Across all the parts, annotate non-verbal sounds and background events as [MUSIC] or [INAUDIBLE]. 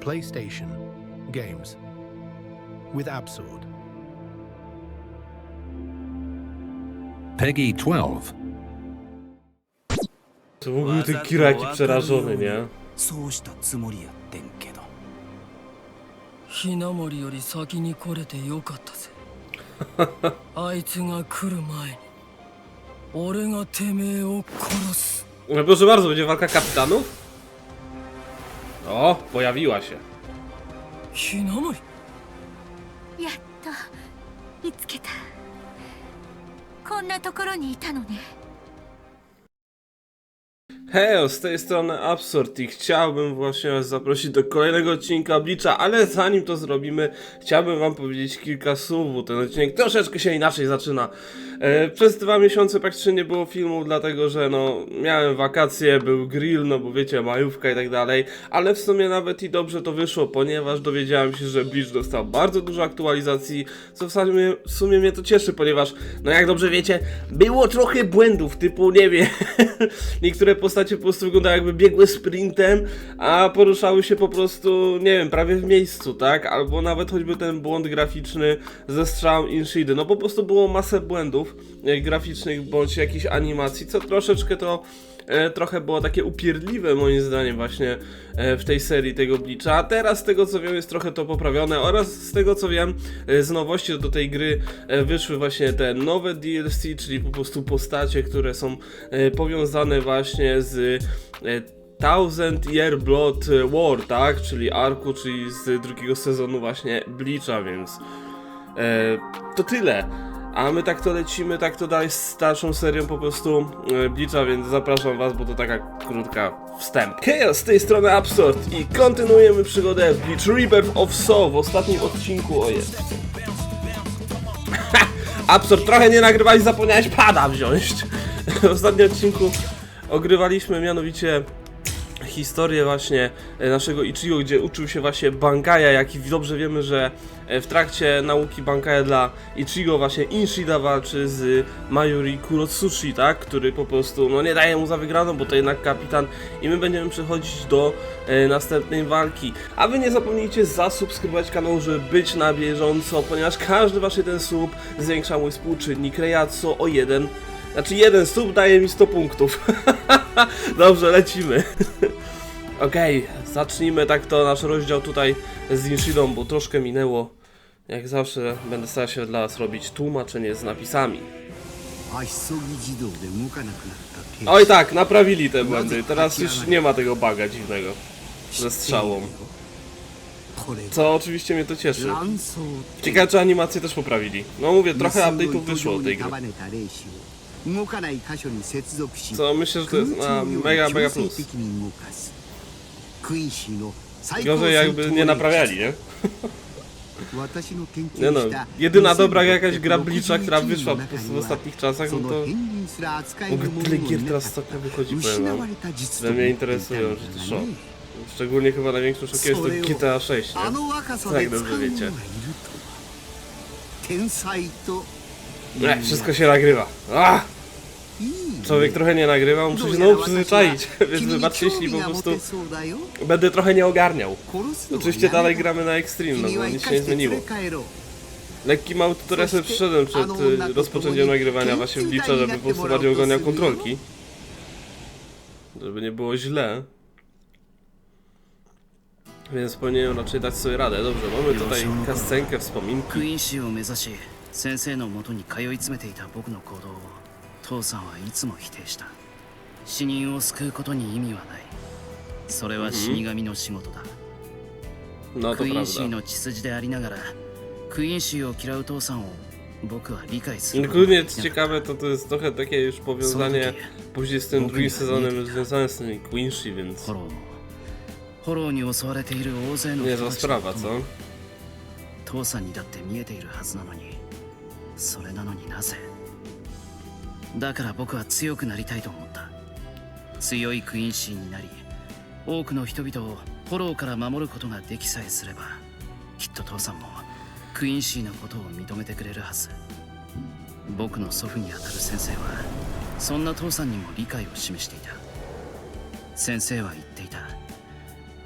PlayStation Games with Absurd. Peggy 12. To w ogóle ten Kira jaki przerażony, nie? そうしたつもりやってんけどひなもりより先に来れてよかったぜあいつが来る前に俺がてめえを殺す [LAUGHS] No proszę bardzo, będzie walka kapitanów? O, pojawiła się. ひなもりやっと見つけたこんなところにいたのね Hej, z tej strony Absurd i chciałbym właśnie was zaprosić do kolejnego odcinka Oblicza, ale zanim to zrobimy, chciałbym wam powiedzieć kilka słów. Ten odcinek troszeczkę się inaczej zaczyna. E, przez dwa miesiące praktycznie nie było filmu, dlatego że no, miałem wakacje, był grill, no bo wiecie, majówka i tak dalej, ale w sumie nawet i dobrze to wyszło, ponieważ dowiedziałem się, że Bleach dostał bardzo dużo aktualizacji, co w sumie, w sumie mnie to cieszy, ponieważ, no jak dobrze wiecie, było trochę błędów, typu, nie wiem, [LAUGHS] niektóre postacie po prostu wyglądały jakby biegły sprintem, a poruszały się po prostu, nie wiem, prawie w miejscu, tak? Albo nawet choćby ten błąd graficzny ze strzałem Inshidy, no po prostu było masę błędów e, graficznych bądź jakichś animacji, co troszeczkę to trochę było takie upierdliwe moim zdaniem właśnie e, w tej serii tego Bleacha, a teraz z tego co wiem jest trochę to poprawione oraz z tego co wiem e, z nowości do tej gry e, wyszły właśnie te nowe DLC, czyli po prostu postacie, które są e, powiązane właśnie z e, Thousand Year Blood War, tak? Czyli arku, czyli z drugiego sezonu właśnie Bleacha, więc e, to tyle. A my tak to lecimy, tak to dalej z starszą serią po prostu e, Bleacha, więc zapraszam was, bo to taka krótka wstęp. Chaos z tej strony Absurd i kontynuujemy przygodę w Bleach Rebirth of Soul w ostatnim odcinku, o jest. [LAUGHS] Absurd, trochę nie nagrywałeś, zapomniałeś pada wziąć. [LAUGHS] W ostatnim odcinku ogrywaliśmy mianowicie historię właśnie e, naszego Ichigo, gdzie uczył się właśnie Bankaja, jak i dobrze wiemy, że e, w trakcie nauki Bankaja dla Ichigo właśnie Inshida walczy z Mayuri Kurotsushi, tak? Który po prostu, no nie daje mu za wygraną, bo to jednak kapitan i my będziemy przechodzić do e, następnej walki. A wy nie zapomnijcie zasubskrybować kanał, żeby być na bieżąco, ponieważ każdy wasz jeden sub zwiększa mój współczynnik Rejaco o jeden znaczy jeden sub daje mi 100 punktów. [LAUGHS] Dobrze, lecimy. [LAUGHS] Okej, okay, zacznijmy tak to nasz rozdział tutaj z Inshidą, bo troszkę minęło. Jak zawsze będę starał się dla was robić tłumaczenie z napisami. Oj tak, naprawili te błędy. Teraz już nie ma tego baga dziwnego ze strzałą. Co oczywiście mnie to cieszy. Ciekawe, czy animacje też poprawili. No mówię, trochę update'ów wyszło od tej gry. Co myślę, że to jest mega, mega plus. Gorzej jakby nie naprawiali, nie? Nie no, jedyna dobra jakaś gra Blicza, która wyszła po prostu w ostatnich czasach, no to... Mogę tyle gier teraz ostatnio wychodzi, powiem wam, które mnie interesują, że to szok. Szczególnie chyba największym szokiem jest to GTA 6, nie? Tak dobrze wiecie. Nie, wszystko się nagrywa. Ah! いい Człowiek trochę nie nagrywa, muszę się znowu przyzwyczaić, więc wybaczcie, jeśli po prostu będę trochę nie ogarniał. Oczywiście dalej gramy na Extreme, no bo nic się nie zmieniło. Lekki mały tutorial sobie przyszedłem przed y, rozpoczęciem nagrywania właśnie w Bleacha, żeby po prostu bardziej ogarniał kontrolki. Żeby nie było źle. Więc powinienem raczej dać sobie radę. Dobrze, mamy tutaj kascenkę, wspominki. クイーンシーを目指し先生のもとに通い詰めていた僕の行動を 父さんはいつも否定した。死人を救うことに意味はない。それは死神の仕事だ、クイーンシー.の血筋でありながらクイーンシーを嫌う父さんを僕は理解する。こと Ogólnie ができ co なかった。ciekawe, to to jest trochę takie już powiązanie później z tym drugim sezonem związane z tymi Quincy, więc フォローフォローに襲われている大勢の niezła 人た?父さんにだって見えているはずなのにそれなのになぜだから僕は強くなりたいと思った。強いクイーンシーになり多くの人々をフォローから守ることができさえすればきっと父さんもクイーンシーのことを認めてくれるはず。僕の祖父にあたる先生はそんな父さんにも理解を示していた。先生は言っていた。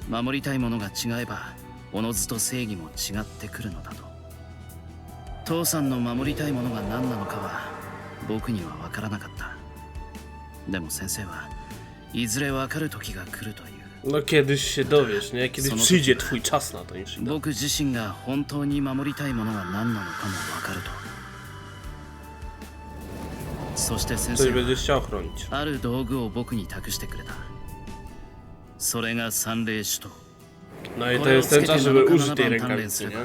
守りたいものが違えばおのずと正義も違ってくるのだと。父さんの守りたいものが何なのかは僕には分からなかったでも先生はいずれ分かる時が来るという No kiedyś się dowiesz, nie? Kiedyś przyjdzie twój czas na to, Ishida. 僕自身が本当に守りたいものが何なのかも分かるとそして先 Coś 生は będziesz chciał chronić. ある道具を僕に託してくれたそれが三霊種と No i こ to jest つ ten czas, żeby 7 użyć tej rękawicy, nie?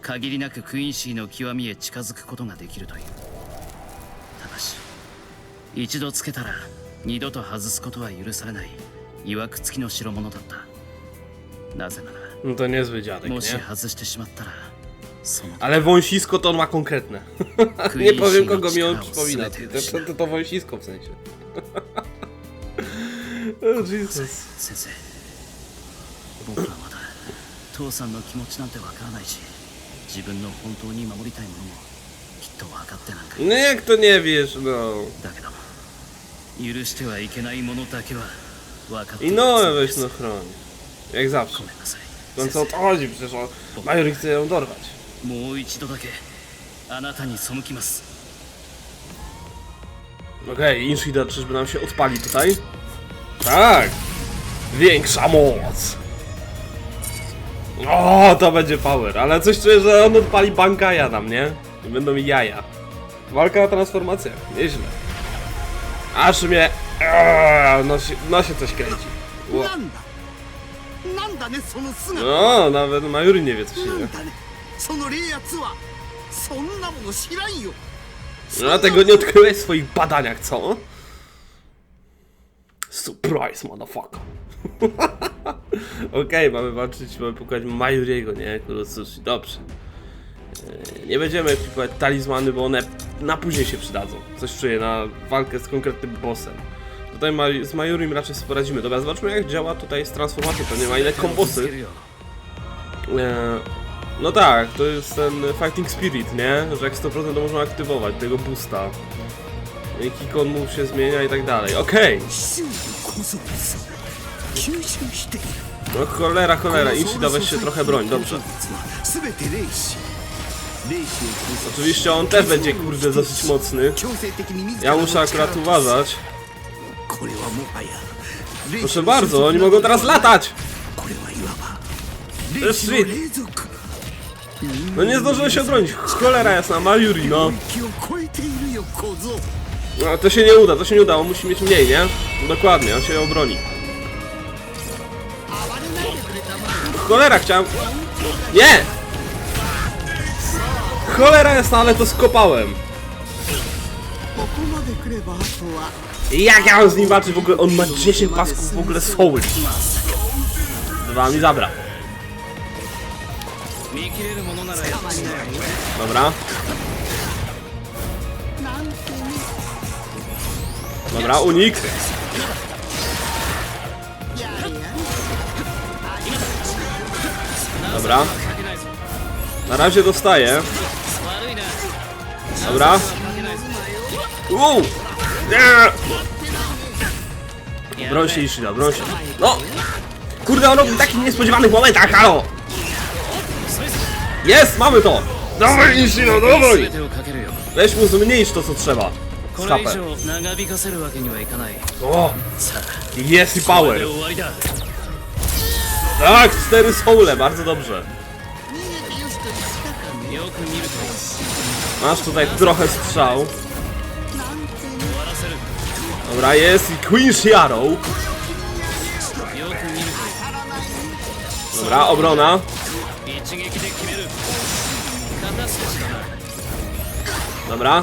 限りなくクイーンシーの極みへ近づくことができるという一度つけたら二度と外すことは許されない曰く付きの代物だったなぜな No to niezły dziadek, らもし nie? 外してしまったらその Ale wąsisko to on ma konkretne. nie powiem kogo mi on przypomina. To, to, to, to wąsisko w sensie. oh, Jesus. 先生僕はまだ父さんの気持ちなんてわからないし自分の本当に守りたいものもきっと分かってなんかい No jak to nie wiesz, no. だけど 許してはいけないものだけは分かって I いる no はず weź no chroni. Jak zawsze. ごめんなさい No 先 co o 生 to chodzi? Przecież on, Major chce ją dorwać. もう一度だけあなたに背きます Okej, Inshida czyżby nam się odpali tutaj? Tak! Większa moc! O, to będzie power, ale coś czuję, że on odpali bankaja nam, nie? I będą mi jaja. Walka na transformację, nieźle. Aż mnie... No, się, coś kręci. No, nawet Majuri nie wie co się dzieje. No, tego nie odkryłeś w swoich badaniach, co? Surprise, motherfucker. [LAUGHS] Okej, okay, mamy walczyć, mamy pukać Majuriego, nie? Kurosushi, dobrze. E, nie będziemy pukać talizmany, bo one na później się przydadzą. Coś czuję na walkę z konkretnym bossem. Tutaj ma, z Majurim raczej sobie poradzimy. Dobra, zobaczmy jak działa tutaj z transformacją, to nie ma ile kombosy. E, no tak, to jest ten Fighting Spirit, nie? Że jak 100% to można aktywować, tego boosta. I Kikon mu się zmienia i tak dalej. Okej! Okay. No cholera, cholera, Inshida weź się trochę broń, dobrze. Oczywiście on też będzie kurde dosyć mocny. Ja muszę akurat uważać. Proszę bardzo, oni mogą teraz latać! To jest shit. No nie zdążyłem się obronić. Cholera jasna, Mariuri, no. No to się nie uda, to się nie uda, on musi mieć mniej, nie? No dokładnie, on się obroni. Cholera chciałem... Nie! Cholera jasna, ale to skopałem. Jak ja mam z nim walczyć w ogóle? On ma 10 pasków w ogóle soły. Dwa mi zabra. Dobra. Dobra, unik. Dobra. Na razie dostaję. Dobra. Uuu! Broń się Ishida, broń się. No! Kurde, on robi w takich niespodziewanych momentach, halo! Jest, mamy to! Dawaj Ishida, no, dawaj! Weź mu zmniejsz to, co trzeba. Z HP. O! Jest i power! Tak, 4 z bardzo dobrze. Masz tutaj trochę strzał. Dobra, jest i Queen Shiarrow. Dobra, obrona. Dobra.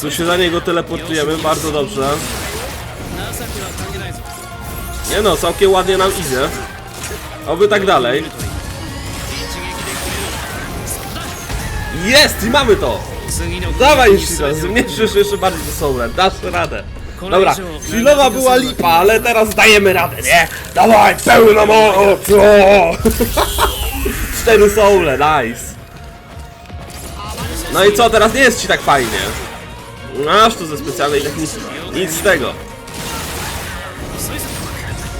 Tu się za niego teleportujemy, bardzo dobrze. Nie no, całkiem ładnie nam idzie. Oby tak dalej. Jest! I mamy to! Dawaj Ishiro, zmniejszysz jeszcze bardziej do Soulland, dasz radę. Dobra, chwilowa była lipa, ale teraz dajemy radę, nie? Dawaj, pełna moc! [LAUGHS] Cztery Soule, nice! No i co, teraz nie jest ci tak fajnie. Masz tu ze specjalnej techniki, nic z tego.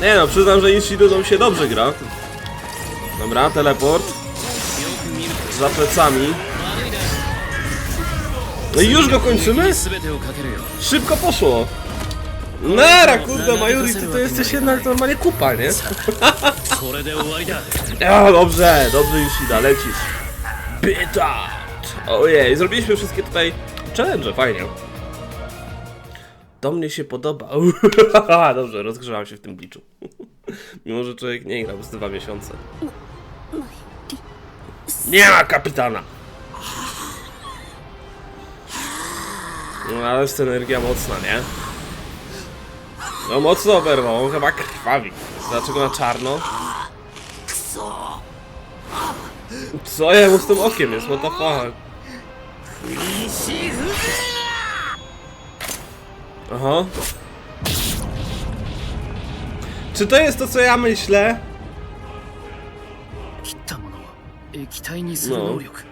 Nie no, przyznam, że Inshidudą się dobrze gra. Dobra, teleport. Za plecami. No i już go kończymy? Szybko poszło. Nara, kurde, Majuri, ty to jesteś jednak normalnie kupa, nie? [LAUGHS] no dobrze, dobrze już Ida, lecisz. Byta! Ojej, zrobiliśmy wszystkie tutaj challenge, fajnie. To mnie się podoba. [LAUGHS] dobrze, rozgrzewam się w tym bliczu. [LAUGHS] Mimo, że człowiek nie grał z dwa miesiące. Nie ma kapitana! No ale jest energia mocna, nie? No mocno oberwał, on chyba krwawi. Dlaczego na czarno? Co jemu z tym okiem jest? What the fuck? Aha. Czy to jest to, co ja myślę? 切ったものを液体にする能力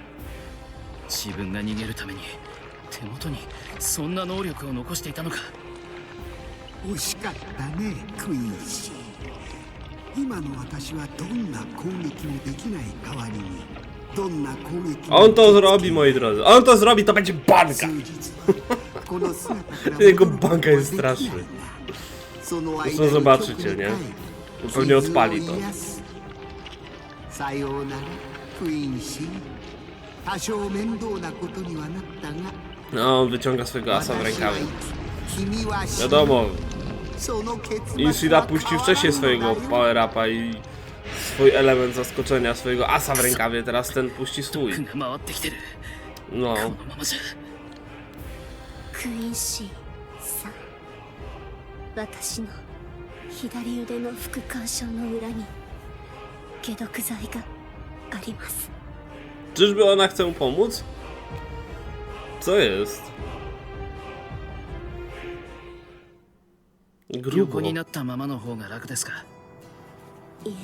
自分が逃げるために手元に そんな能力を残していたのか。惜しかったねクイーンシー。今の私はどんな攻撃もできない代わりにどんな攻撃アウトスラビもいるのアウトスラビとめちゃバンカこの姿から [LAUGHS] もこのバンカそう No, on wyciąga swojego asa w rękawie. Wiadomo. Ishida puścił wcześniej swojego power-upa i swój element zaskoczenia, swojego asa w rękawie, teraz ten puści swój. No. Czyżby ona chce mu pomóc? Co jest? す横になったままの方が楽ですかい,いえ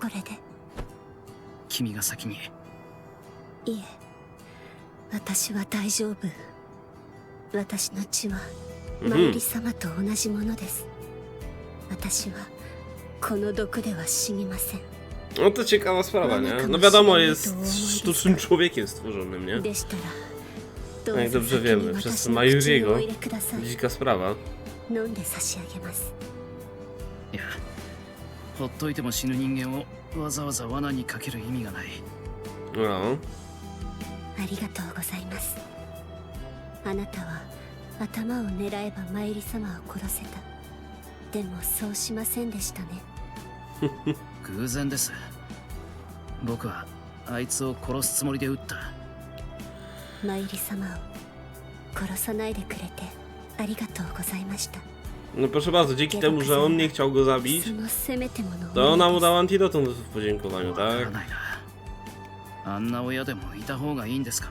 これで君が先にい,いえ私は大丈夫私の血はマウリ様と同じものです、私はこの毒では死にませんあ、no、と違うスパラバネ。ノベダモイスとすん człowiekiem、でしたら jak ぞ dobrze 先 wiemy, に przez Majuriego 入れください。dzika sprawa. 飲んで差し上げます。いやほっといても死ぬ人間をわざわざ罠にかける意味がない。No. ありがとうございます。あなたは頭を狙えばマユリ様を殺せた。でもそうしませんでしたね。[LAUGHS] 偶然です。僕はあいつを殺すつもりで撃ったマユリ様を殺さないでくれてありがとうございました No proszę bardzo, dzięki temu, że on nie chciał go zabić, そのせめてもの to ona mu 思いです dała antidotum w podziękowaniu, わから tak? ないなあんな親でもいた方がいいんですか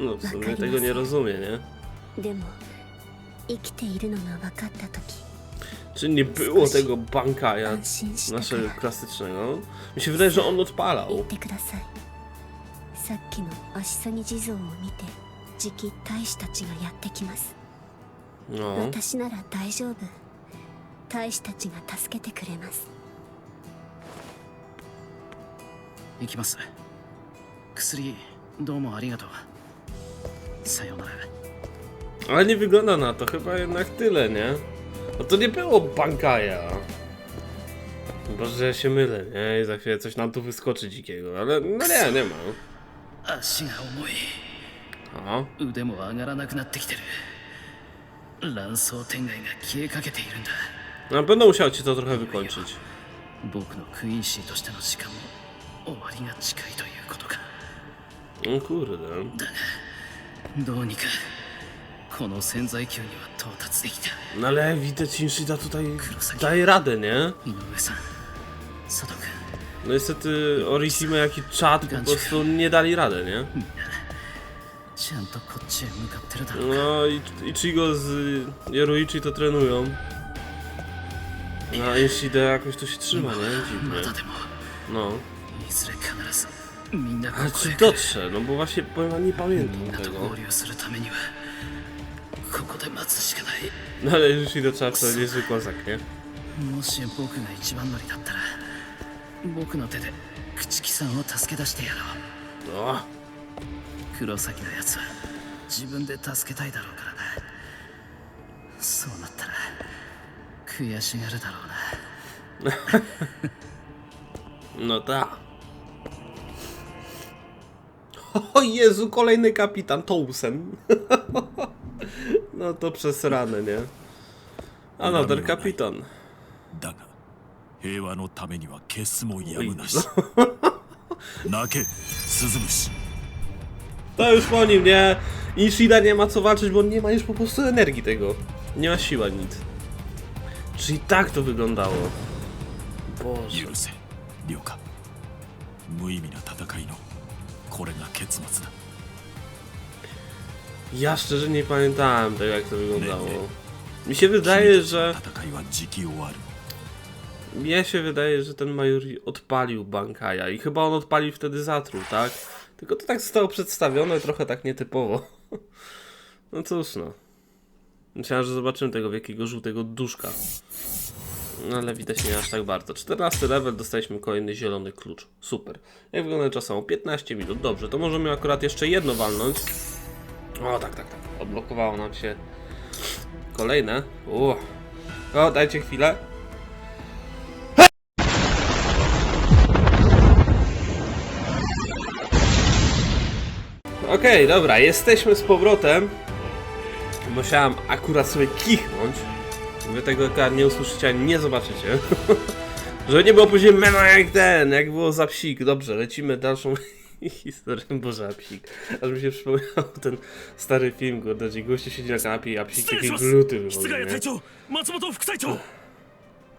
No w sumie tego nie rozumie, nie? でも生きているのが分かった時 Czy nie było tego bankaja 安心したか naszego ら klasycznego? Mi się wydaje, że on 言っ odpalał. てください さっきの足下ぎ地蔵を見てじき大使たちがやってきます No. 私なら大丈夫大使たちが助けてくれます行きます薬どうもありがとうさようなら Ale nie wygląda na to, chyba jednak tyle, nie? No to nie było bankaja. Boże, ja się mylę, nie? I za chwilę coś nam tu wyskoczy dzikiego, ale no nie, nie ma. 足が重い O, 腕も上がらなくなってきてる乱装天外が消えかけているんだ na pewno musiał ci to trochę wykończyć. 僕のクイーンシーとしての時間も終わりが近いということか O kurde. どうにかこの潜在級には到達できた No ale widać Inshida tutaj daje radę, nie? 井上さん佐藤君 No niestety Orihime jak i Chad po prostu nie dali radę, nie? ちゃんとこっちへ向かってるだろうか No i Ichigo z Yoruichi to trenują. No a Ishida jakoś tu się trzyma, nie? ま Dziwnie. だでも No. いずれ必ずみんなこ Ale こ czy へ来る dotrze? No bo właśnie powiem wam, nie みん pamiętam なと tego. 合流するためにはここで待つしかない No ale Ishida trzeba wtedy niezwykła zak, nie? もし僕が一番乗りだったら 僕の手で朽木さんを助け出してやろう O, 黒崎のやつは自分で助けたいだろうからなそうなったら悔しがるだろうな no tak. O Jezu, kolejny kapitan Tołsen. No to przesrane, nie? Another kapitan. だが平和のためには消すもやむなし泣けスズムシ To już po nim, nie? Ishida nie ma co walczyć, bo nie ma już po prostu energii tego. Nie ma siła nic. Czyli tak to wyglądało. Boże. 許せ了解無意味な戦いのこれが結末だ Ja szczerze nie pamiętałem tego, jak to wyglądało. Mi się wydaje, że... 戦いは時期終わる mnie się wydaje, że ten Majuri odpalił Bankaja i chyba on odpalił wtedy zatruł, tak? Tylko to tak zostało przedstawione trochę tak nietypowo. [LAUGHS] No cóż no. Myślałem, że zobaczymy tego wielkiego żółtego duszka. No ale widać nie aż tak bardzo. 14 level, dostaliśmy kolejny zielony klucz. Super. Jak wygląda czasowo? 15 minut. Dobrze, to możemy akurat jeszcze jedno walnąć. O, tak, tak, tak. Odblokowało nam się kolejne. O, o dajcie chwilę. Okej, dobra, jesteśmy z powrotem. Musiałem akurat sobie kichnąć. Wy tego akurat nie usłyszycie ani nie zobaczycie. [LAUGHS] Żeby nie było później mema jak ten, jak było za psik. Dobrze, lecimy dalszą [LAUGHS] historię. Boże, a psik. Aż mi się przypomniał ten stary film, kurde, gdzie goście siedzi na kanapie, a psik 失礼 takie します gluty wychodzi, 室ヶ谷 nie? 隊長松本副隊長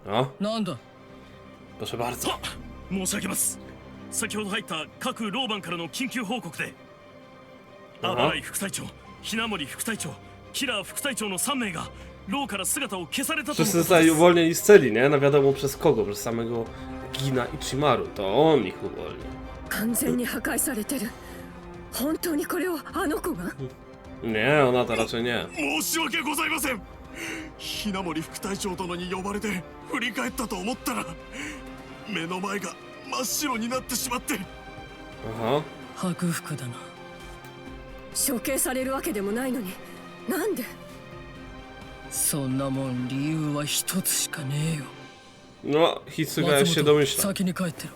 No, なんだ proszę bardzo. は申し上げます先ほど入った各老番からの緊急報告で あアバライ副隊長ひなもり副隊長キラー副隊長の3名が牢から姿を消されたとの Wszyscy ことで zostali す uwolnieni z celi, nie? No wiadomo przez kogo, przez samego Gina i Chimaru. To on ich uwolnił. 完全に破壊されてる本当にこれをあの子が？Nie, ona to raczej nie. 申し訳ございませんひなもり副隊長殿に呼ばれて振り返ったと思ったら目の前が真っ白になってしまって Aha. 白服だな処刑されるわけでもないのになんでそんなもん理由は一つしかねえよ No, Hitsuga się domyśla. 先に帰ってろ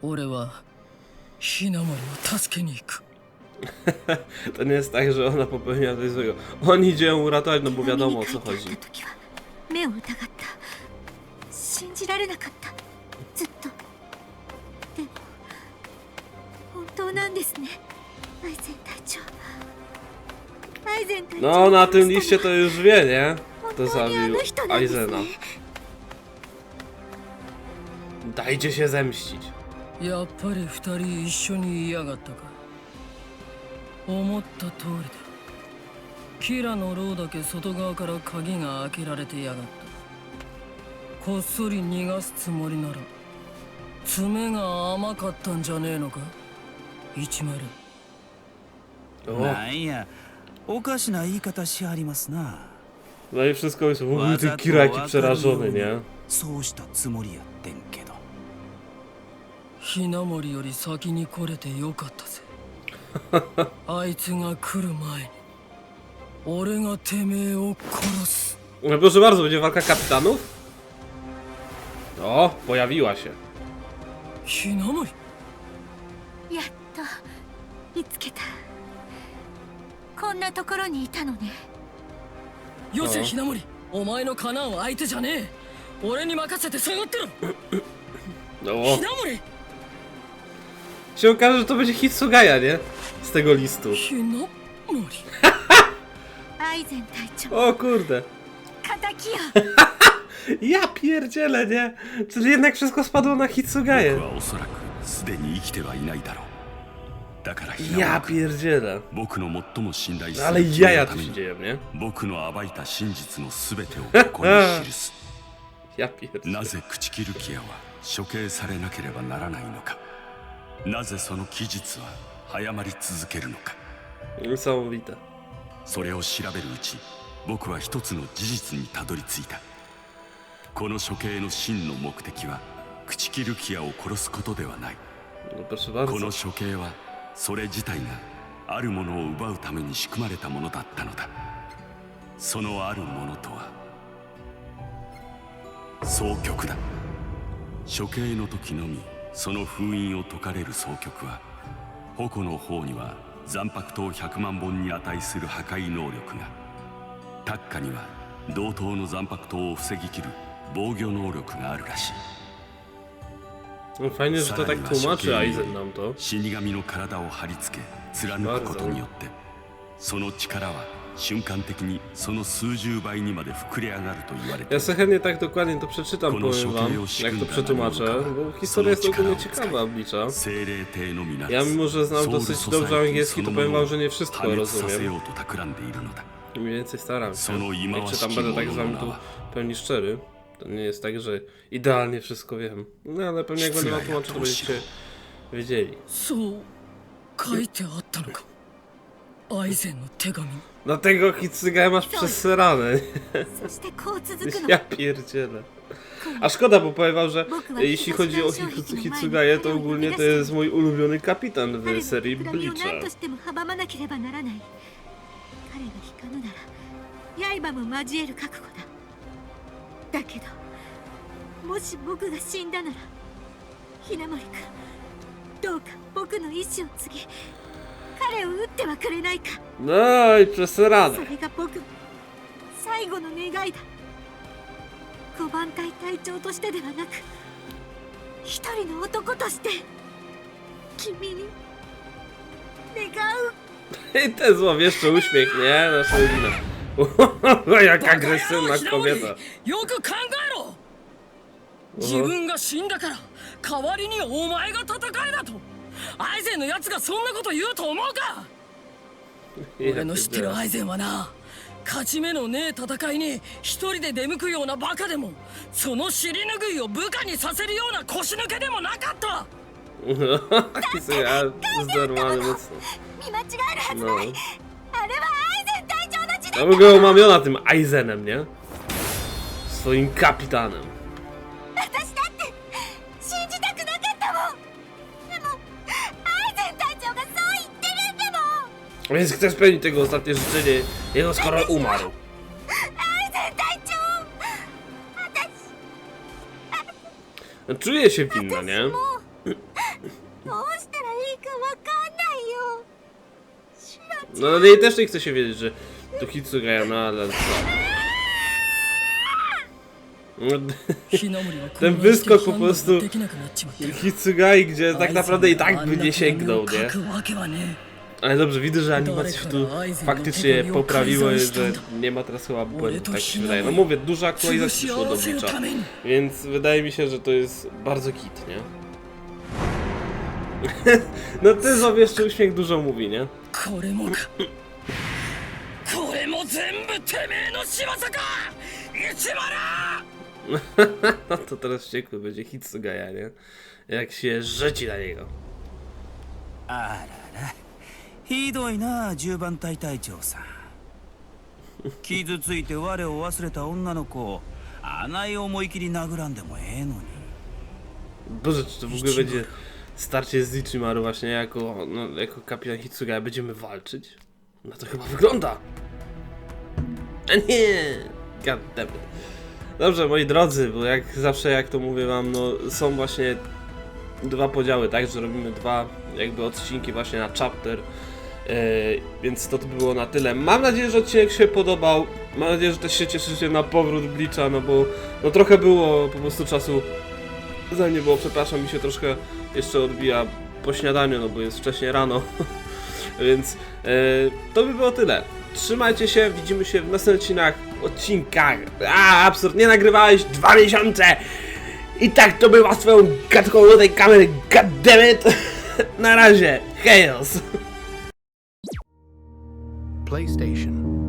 俺はひなもりを助けに行く To nie jest tak, że ona popełnia coś złego. On idzie ją uratować, no bo wiadomo o co chodzi. 目を疑った信じられなかったずっとでも本当なんですね アイゼン隊長アイゼン隊長 No, na tym を殺 liście した to のは już wie, nie? 本 To 当にあ zabił の人なんです Aizena. ね Dajcie się zemścić. やっぱり二人一緒にいやがったか思った通りだキラの牢だけ外側から鍵が開けられてやがったこっそり逃がすつもりなら爪が甘かったんじゃねえのか一丸 O, なんやおかしな言い方しはりますな no i wszystko jest. O, わ ty ざと Kira わ jaki かる przerażony, nie? そうしたつもりやってんけどひなもりより先に来れてよかったぜあいつが来る前に俺がてめえを殺す No proszę bardzo, będzie walka kapitanów? O, pojawiła się. ひなもりやっと見つけたこんなところにいたのね。よしひなもり。お前のかな相手じゃねえ。俺に任せて下がってろ。ひなもり。しようとべしひっがやね。ステゴリスト。ひなもり。[LAUGHS] アイゼン隊長。お [LAUGHS] こるだかたきよ Ja pierdzielę, nie? Czyli jednak wszystko spadło na だろう。だから Ja pierdzielę. 僕の最も信頼す ale る jaja た tu め się に dzieją, nie? 僕の暴いた真実の全てをここに記す [LAUGHS] Ja pierdzielę. なぜ朽木ルキアは処刑されなければならないのかなぜその期日は早まり続けるのか Niesamowite. それを調べるうち僕は一つの事実にたどり着いたこの処刑の真の目的は朽木ルキアを殺すことではない No proszę こ bardzo. の処刑はそれ自体があるものを奪うために仕組まれたものだったのだ。そのあるものとは総局だ。処刑の時のみその封印を解かれる総局は矛の方には残白刀100万本に値する破壊能力がタッカには同等の残白刀を防ぎきる防御能力があるらしい。No fajnie, że to tak tłumaczy Aizen nam to. 死神の体を張り付け貫くことによってその力は瞬間的にその数十倍にまで膨れ上がると言われてい Ja る sobie chętnie tak dokładnie to przeczytam, powiem wam, jak to przetłumaczę, bo historia jest ogólnie ciekawa oblicza. 精霊帝のみならず Ja mimo, że znam ソウル dosyć ソサエティ dobrze angielski, そ to の powiem もの wam, że nie を wszystko 破滅させ rozumiem. ようと企んでいるのだ Mniej więcej staram się. Sono i mała Jak czytam, będę tak z wami tu szkimono w pełni szczery. To nie jest tak, że idealnie wszystko wiem. No ale pewnie jak będę wam tłumaczył, to będziecie wiedzieli. そう書いてあったのかアイゼンの手紙に Dlatego Hitsuga masz przesrane. そしてこう続くの Ja pierdzielę. A szkoda, bo powiem wam, że jeśli chodzi o Hitsu- Hitsugaję, to ogólnie to jest mój ulubiony kapitan 彼 w の serii 企みを Bleacha. 何としても阻まなければならない彼が引かぬなら刃も交える覚悟だ だけどもし僕が死んだならひなもり君どうか僕の意志を継ぎ彼を撃ってはくれないか No i そ przesrane. れが僕の最後の願いだ五番隊隊長としてではなく一人の男として君に願う I ten złowieszczy uśmiech, nie? Nasza rodzina. Jak agresywna kobieta. よく考えろ自分が死んだから代わりにお前が戦えだとアイゼンのやつがそんなこと言うと思うか俺の知ってる.アイゼンはな勝ち目のねえ戦いに一人で出向くようなバカでもその尻拭いを部下にさせるような腰抜けでもなかった [LAUGHS] mocno. 見間違えるはず.ないあれはアイゼン隊長の血 Ja bym go umamiona tym Aizenem, nie? Swoim kapitanem. Więc chcę spełnić tego ostatnie życzenie jego skoro umarł. No, czuję się winna, nie? No ale jej też nie chce się wiedzieć, że to Hitsuga, no ale co? No, ひなもりは Ten 混[LAUGHS] 乱して wyskok po 判断 prostu ができなくなっちまったよ Hitsugai, gdzie tak naprawdę i tak by nie sięgnął, アイゼンがあんな手紙を nie? 書くわけはね Ale dobrze, widzę, że animacje się tu faktycznie poprawiły, że nie ma teraz chyba błędów, tak się wydaje. No mówię, dużo 潰 aktualizacji し合 przyszło do わせる Bleacha, ために więc wydaje mi się, że to jest bardzo kit, nie? [LAUGHS] No ten złowieszczy uśmiech dużo mówi, nie? これもかこれも全部てめえの仕業か一丸 [LAUGHS] No to teraz wściekły będzie Hitsugaya, nie? Jak się rzuci na niego. あららひどいな十番隊隊長さん傷ついて我を忘れた女の子をあない思い切り殴らんでもええのに Boże, czy to w ogóle będzie starcie z Ichimaru właśnie jako, no, jako kapitan Hitsugaya będziemy walczyć? No to chyba wygląda. Nie! God damn it. Dobrze, moi drodzy, bo jak zawsze, jak to mówię wam, no są właśnie dwa podziały, tak, że robimy dwa jakby odcinki właśnie na chapter, e, więc to, to było na tyle. Mam nadzieję, że odcinek się podobał, mam nadzieję, że też się cieszycie na powrót Bleacha, no bo no trochę było po prostu czasu za mnie było, przepraszam, mi się troszkę jeszcze odbija po śniadaniu, no bo jest wcześnie rano, [LAUGHS] więc e, to by było tyle. Trzymajcie się, widzimy się w następnych odcinkach, odcinkach. A, absurd, nie nagrywałeś dwa miesiące! I tak to była swoją gadką do tej kamery, goddammit! [LAUGHS] Na razie, chaos! PlayStation.